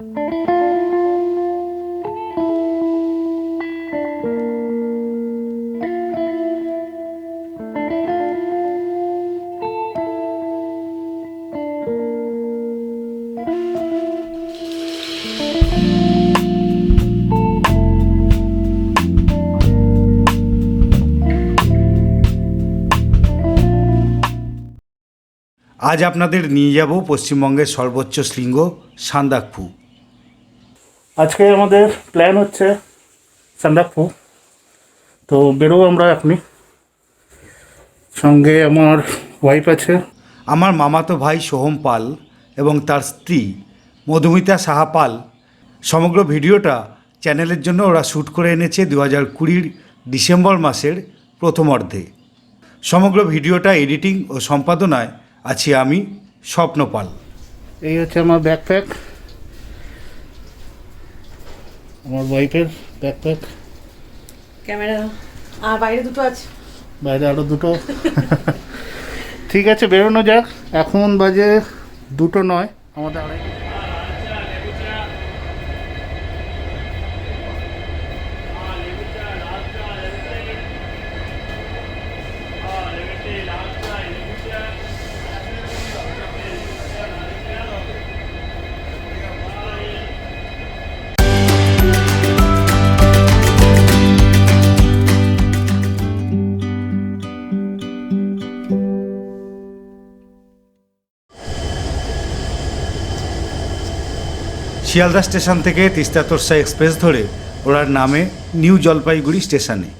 আজ আপনাদের নিয়ে যাব পশ্চিমবঙ্গের সর্বোচ্চ শৃঙ্গ সান্দাকফু। আজকে আমাদের প্ল্যান হচ্ছে সান্দাকফু। তো বেরোবো আমরা এখনই। সঙ্গে আমার ওয়াইফ আছে। আমার মামাতো ভাই সোহম পাল এবং তার স্ত্রী মধুমিতা সাহা পাল। সমগ্র ভিডিওটা চ্যানেলের জন্য ওরা শ্যুট করে এনেছে দু হাজার কুড়ির ডিসেম্বর মাসের প্রথম অর্ধে। সমগ্র ভিডিওটা এডিটিং ও সম্পাদনায় আছি আমি স্বপ্ন পাল এই হচ্ছে আমার ব্যাকপ্যাক আমার ওয়াইফের ব্যাকপ্যাক ক্যামেরা। আর বাইরে দুটো আছে। বাইরে আরও দুটো। ঠিক আছে বেরোনো যাক। এখন বাজে দুটো নয়। আমাদের আড়াই শিয়ালদা স্টেশন থেকে তিস্তা তোরসা এক্সপ্রেস ধরে ওড়ার নামে নিউ জলপাইগুড়ি স্টেশনে।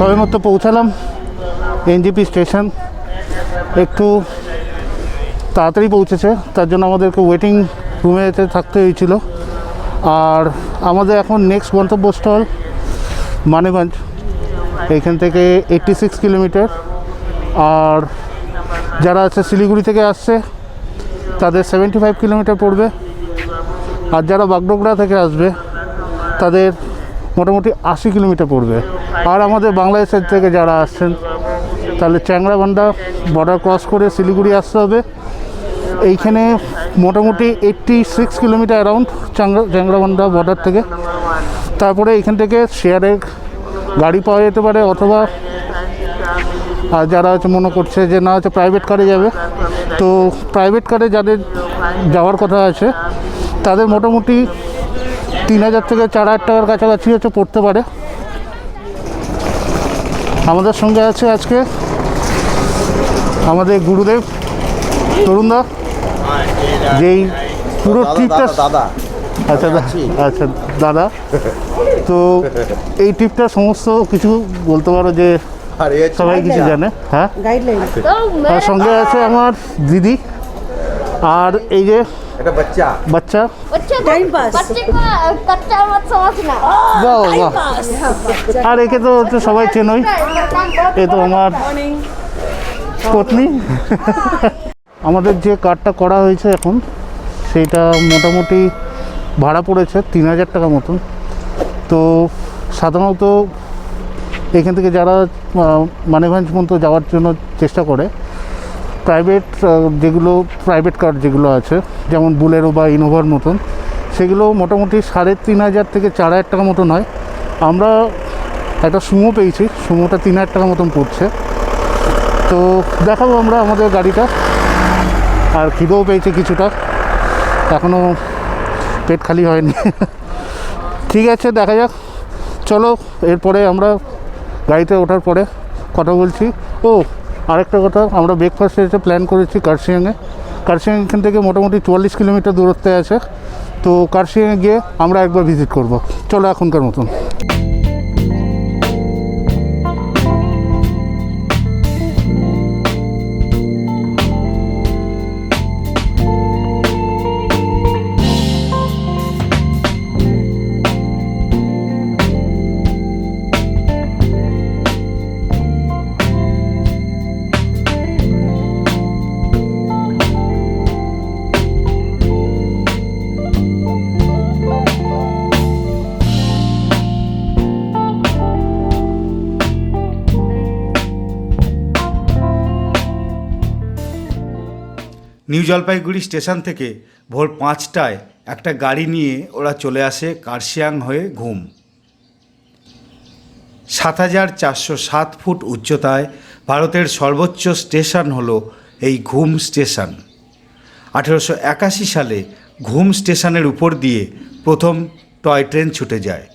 সবেমাত্র পৌঁছালাম এনজিপি স্টেশন একটু তাড়াতাড়ি পৌঁছেছে, তার জন্য আমাদেরকে ওয়েটিং রুমে থাকতে হয়েছিল। আর আমাদের এখন নেক্সট গন্তব্যস্থল মানেগঞ্জ এইখান থেকে এইট্টি সিক্স কিলোমিটার আর যারা আছে শিলিগুড়ি থেকে আসছে, তাদের সেভেন্টি ফাইভ কিলোমিটার পড়বে। আর যারা বাগডোগরা থেকে আসবে, তাদের মোটামুটি আশি কিলোমিটার পড়বে। আর আমাদের বাংলাদেশের থেকে যারা আসছেন, তাহলে চ্যাংরাবান্ধা বর্ডার ক্রস করে শিলিগুড়ি আসতে হবে। এইখানে মোটামুটি এইট্টি সিক্স কিলোমিটার অ্যারাউন্ড চাংরা চ্যাংরাবান্ধা বর্ডার থেকে। তারপরে এইখান থেকে শেয়ারে গাড়ি পাওয়া যেতে পারে অথবা, আর যারা হচ্ছে মনে করছে যে না হচ্ছে প্রাইভেট কারে যাবে, তো প্রাইভেট কারে যাদের যাওয়ার কথা আছে, তাদের মোটামুটি তিন হাজার থেকে চার হাজার টাকার কাছাকাছি হচ্ছে পড়তে পারে। আমাদের সঙ্গে আছে আজকে আমাদের গুরুদেব। তরুণদা যেই পুরো ট্রিপটা দাদা আচ্ছা আচ্ছা দাদা। তো এই ট্রিপটা সমস্ত কিছু বলতে পারো যে সবাই কিছু জানে হ্যাঁ? গাইডলাইন সঙ্গে আছে আমার দিদি। আর এই যে এটা বাচ্চা। বাচ্চা? বাচ্চা টাইম পাস বাচ্চা কাচ্চা মত সমঝনা বাহ বাহ। আর একে তো সবাই চেনই। এ তো আমার পত্নী। আমাদের যে কার্ডটা করা হয়েছে এখন সেইটা মোটামুটি ভাড়া পড়েছে তিন হাজার টাকা মতন। তো সাধারণত এখান থেকে যারা মানিগঞ্জ পর্যন্ত যাওয়ার জন্য চেষ্টা করে প্রাইভেট যেগুলো প্রাইভেট কার যেগুলো আছে, যেমন বুলেরো বা ইনোভার মতন, সেগুলো মোটামুটি সাড়ে তিন হাজার থেকে চার হাজার টাকা মতন হয় আমরা একটা সুমো পেয়েছি, সুমোটা তিন হাজার টাকা মতন পড়ছে। তো দেখাবো আমরা আমাদের গাড়িটা। আর খিদেও পেয়েছে কিছুটা। এখনও পেট খালি হয়নি। ঠিক আছে, দেখা যাক। চলো, এরপরে আমরা গাড়িতে ওঠার পরে কথা বলছি। ও আরেকটা কথা, আমরা ব্রেকফাস্টে এসে প্ল্যান করেছি কার্সিয়াংয়ে কার্সিয়াং এখান থেকে মোটামুটি চুয়াল্লিশ কিলোমিটার দূরত্বে আছে। তো কার্সিয়াংয়ে গিয়ে আমরা একবার ভিজিট করব। চলো এখনকার মতন। নিউ জলপাইগুড়ি স্টেশন থেকে ভোর পাঁচটায় একটা গাড়ি নিয়ে ওরা চলে আসে কার্শিয়াং হয়ে ঘুম। সাত হাজার চারশো সাত ফুট উচ্চতায় ভারতের সর্বোচ্চ স্টেশন হলো এই ঘুম স্টেশন। আঠেরোশো একাশি সালে ঘুম স্টেশনের উপর দিয়ে প্রথম টয় ট্রেন ছুটে যায়।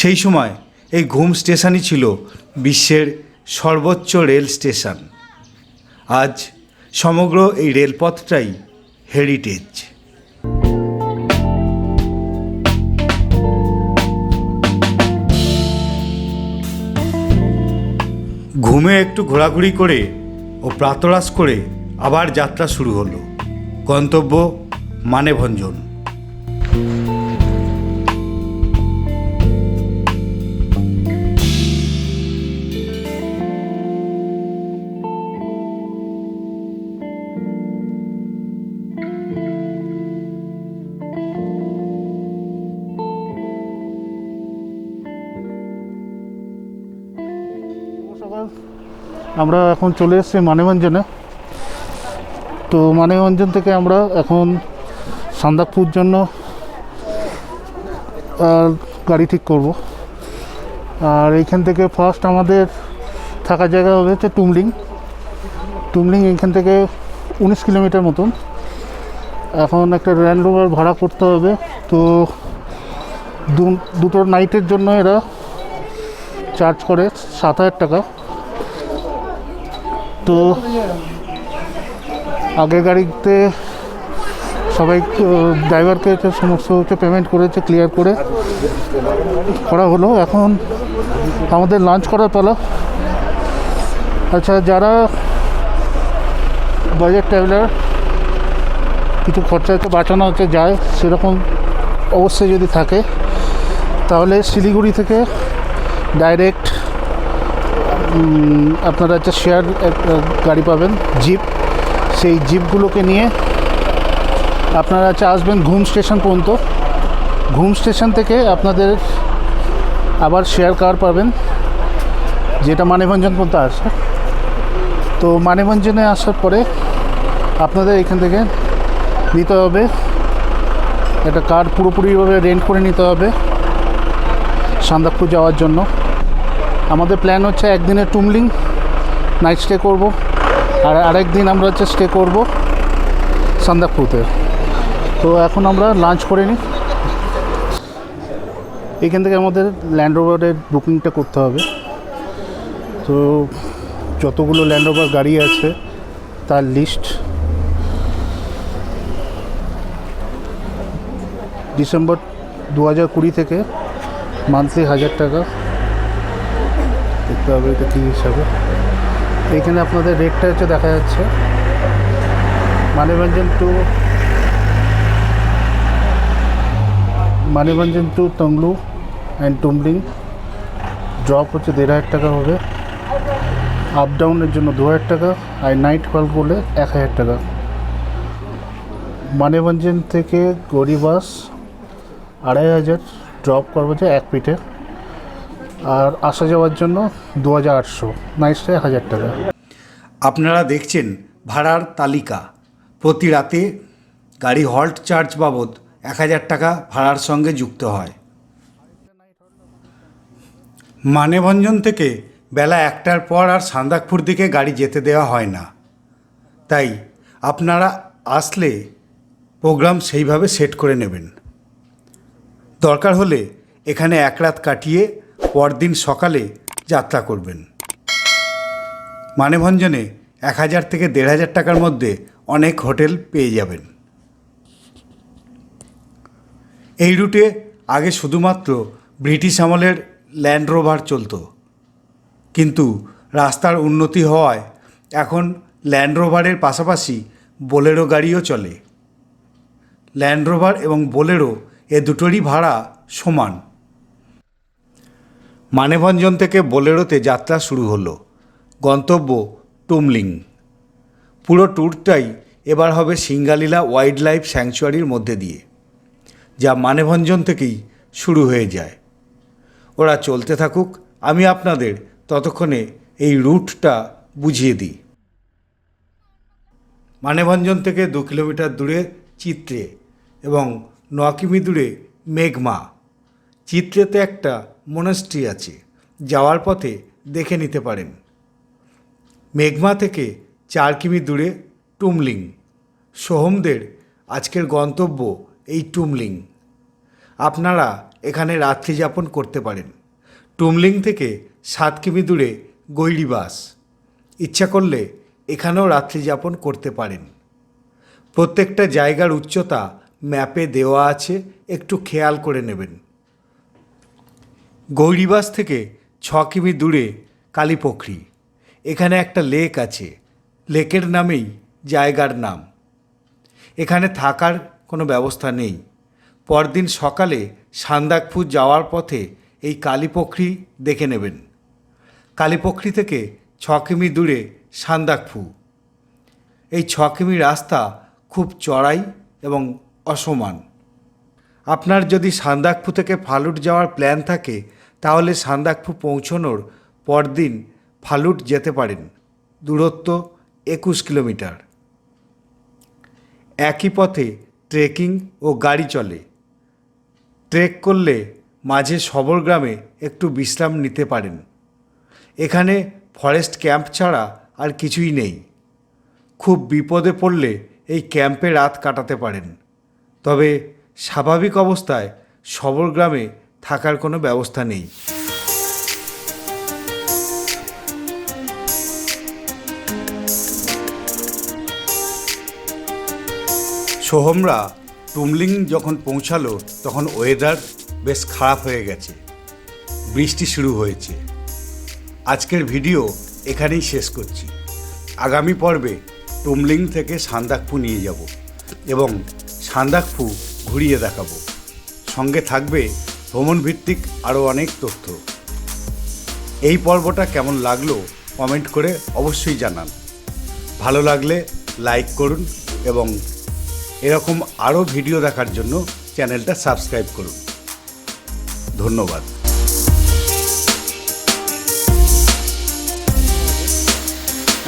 সেই সময় এই ঘুম স্টেশনই ছিল বিশ্বের সর্বোচ্চ রেল স্টেশন। আজ সমগ্র এই রেলপথটাই হেরিটেজ ঘুমে একটু ঘোরাঘুরি করে ও প্রাতরাস করে আবার যাত্রা শুরু হলো। গন্তব্য মানেভঞ্জন। আমরা এখন চলে এসেছি মানেভঞ্জনে তো মানেভঞ্জন থেকে আমরা এখন সান্দাকপুর জন্য গাড়ি ঠিক করব। আর এইখান থেকে ফার্স্ট আমাদের থাকার জায়গা হবে হচ্ছে টুমলিং। টুমলিং এইখান থেকে উনিশ কিলোমিটার মতন। এখন একটা ল্যান্ড রোভার ভাড়া করতে হবে। তো দুটো নাইটের জন্য এরা চার্জ করে সাত হাজার টাকা। তো আগের গাড়িতে সবাই ড্রাইভারকে সমস্ত হচ্ছে পেমেন্ট করেছে ক্লিয়ার করে করা হলো। এখন আমাদের লাঞ্চ করার পালা। আচ্ছা যারা বাজেট ট্রাভেলার কিছু খরচা হচ্ছে বাঁচানো হচ্ছে, যায়, সেরকম অবশ্যই যদি থাকে, তাহলে শিলিগুড়ি থেকে ডাইরেক্ট আপনারা হচ্ছে শেয়ার গাড়ি পাবেন জিপ সেই জিপগুলোকে নিয়ে আপনারা হচ্ছে আসবেন ঘুম স্টেশন পর্যন্ত। ঘুম স্টেশন থেকে আপনাদের আবার শেয়ার কার পাবেন, যেটা মানেভঞ্জন পর্যন্ত আসে তো মানেভঞ্জনে আসার পরে আপনাদের এখান থেকে নিতে হবে, একটা কার পুরোপুরিভাবে রেন্ট করে নিতে হবে সান্দাকপুর যাওয়ার জন্য। আমাদের প্ল্যান হচ্ছে একদিনের টুমলিং নাইট স্টে করব। আর আরেক দিন আমরা হচ্ছে স্টে করব সান্দাকপুরতে। তো এখন আমরা লাঞ্চ করে নিই এখান থেকে আমাদের ল্যান্ড রোভারের বুকিংটা করতে হবে। তো যতগুলো ল্যান্ড রোভার গাড়ি আছে, তার লিস্ট ডিসেম্বর দু হাজার কুড়ি থেকে মান্থলি হাজার টাকা দেখতে হবে এটা কী হিসাবে এইখানে আপনাদের রেটটা হচ্ছে দেখা যাচ্ছে। Manebhanjan to Manebhanjan to Tonglu and Tumling. Drop হচ্ছে দেড় হাজার টাকা হবে। আপ ডাউনের জন্য দু হাজার টাকা আর নাইট হল করলে এক হাজার টাকা। মানিরঞ্জন থেকে গরিবাস আড়াই হাজার। ড্রপ করব যে এক পিঠে আর আসা যাওয়ার জন্য দু হাজার আটশো নাইটসে হাজার টাকা। আপনারা দেখছেন ভাড়ার তালিকা। প্রতি রাতে গাড়ি হল্ট চার্জ বাবদ এক হাজার টাকা ভাড়ার সঙ্গে যুক্ত হয়। মানেভঞ্জন থেকে বেলা একটার পর আর সান্দাকপুর দিকে গাড়ি যেতে দেওয়া হয় না। তাই আপনারা আসলে প্রোগ্রাম সেইভাবে সেট করে নেবেন। দরকার হলে এখানে এক রাত কাটিয়ে পরদিন সকালে যাত্রা করবেন। মানেভঞ্জনে এক হাজার থেকে দেড় হাজার টাকার মধ্যে অনেক হোটেল পেয়ে যাবেন। এই রুটে আগে শুধুমাত্র ব্রিটিশ আমলের ল্যান্ড রোভার চলতো। কিন্তু রাস্তার উন্নতি হওয়ায় এখন ল্যান্ড রোভারের পাশাপাশি বোলেরো গাড়িও চলে। ল্যান্ড রোভার এবং বোলেরো এ দুটোরই ভাড়া সমান। মানেভঞ্জন থেকে বোলেরোতে যাত্রা শুরু হলো। গন্তব্য টুমলিং। পুরো ট্যুরটাই এবার হবে সিঙ্গালীলা ওয়াইল্ড লাইফ স্যাংচুয়ারির মধ্যে দিয়ে, যা মানেভঞ্জন থেকেই শুরু হয়ে যায়। ওরা চলতে থাকুক, আমি আপনাদের ততক্ষণে এই রুটটা বুঝিয়ে দিই। মানেভঞ্জন থেকে দু কিলোমিটার দূরে চিত্রে এবং ন কিমি দূরে মেঘমা। চিত্রেতে একটা মনাস্ট্রি আছে, যাওয়ার পথে দেখে নিতে পারেন। মেঘমা থেকে চার কিমি দূরে টুমলিং। সোহমদের আজকের গন্তব্য এই টুমলিং। আপনারা এখানে রাত্রি যাপন করতে পারেন। টুমলিং থেকে সাত কিমি দূরে গৈরিবাস ইচ্ছা করলে এখানেও রাত্রি যাপন করতে পারেন। প্রত্যেকটা জায়গার উচ্চতা ম্যাপে দেওয়া আছে, একটু খেয়াল করে নেবেন। গৌরীবাস থেকে ছ কিমি দূরে কালীপোখরি। এখানে একটা লেক আছে। লেকের নামেই জায়গার নাম। এখানে থাকার কোনো ব্যবস্থা নেই। পরদিন সকালে সান্দাকপুর যাওয়ার পথে এই কালীপোখরি দেখে নেবেন। কালীপোখরি থেকে ছ কিমি দূরে সান্দাকফু। এই ছ কিমি রাস্তা খুব চড়াই এবং অসমান। আপনার যদি সান্দাকফু থেকে ফালুট যাওয়ার প্ল্যান থাকে, তাহলে সান্দাকফু পৌঁছনোর পরদিন ফালুট যেতে পারেন। দূরত্ব একুশ কিলোমিটার। একই পথে ট্রেকিং ও গাড়ি চলে। ট্রেক করলে মাঝে সবর গ্রামে একটু বিশ্রাম নিতে পারেন। এখানে ফরেস্ট ক্যাম্প ছাড়া আর কিছুই নেই। খুব বিপদে পড়লে এই ক্যাম্পে রাত কাটাতে পারেন। তবে স্বাভাবিক অবস্থায় সবর গ্রামে থাকার কোনো ব্যবস্থা নেই। সোহমরা টুমলিং যখন পৌঁছালো, তখন ওয়েদার বেশ খারাপ হয়ে গেছে। বৃষ্টি শুরু হয়েছে। আজকের ভিডিও এখানেই শেষ করছি। আগামী পর্বে টুমলিং থেকে সান্দাকফু নিয়ে যাব এবং সান্দাকফু ঘুরিয়ে দেখাবো। সঙ্গে থাকবে ভ্রমণ ভিত্তিক আরও অনেক তথ্য। এই পর্বটা কেমন লাগল কমেন্ট করে অবশ্যই জানান। ভালো লাগলে লাইক করুন এবং এরকম আরও ভিডিও দেখার জন্য চ্যানেলটা সাবস্ক্রাইব করুন। ধন্যবাদ।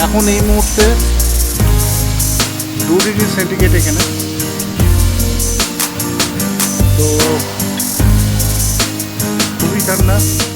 এখন এই মুহূর্তে দু ডিগ্রি সেন্টিগ্রেড এখানে। Ubicarlas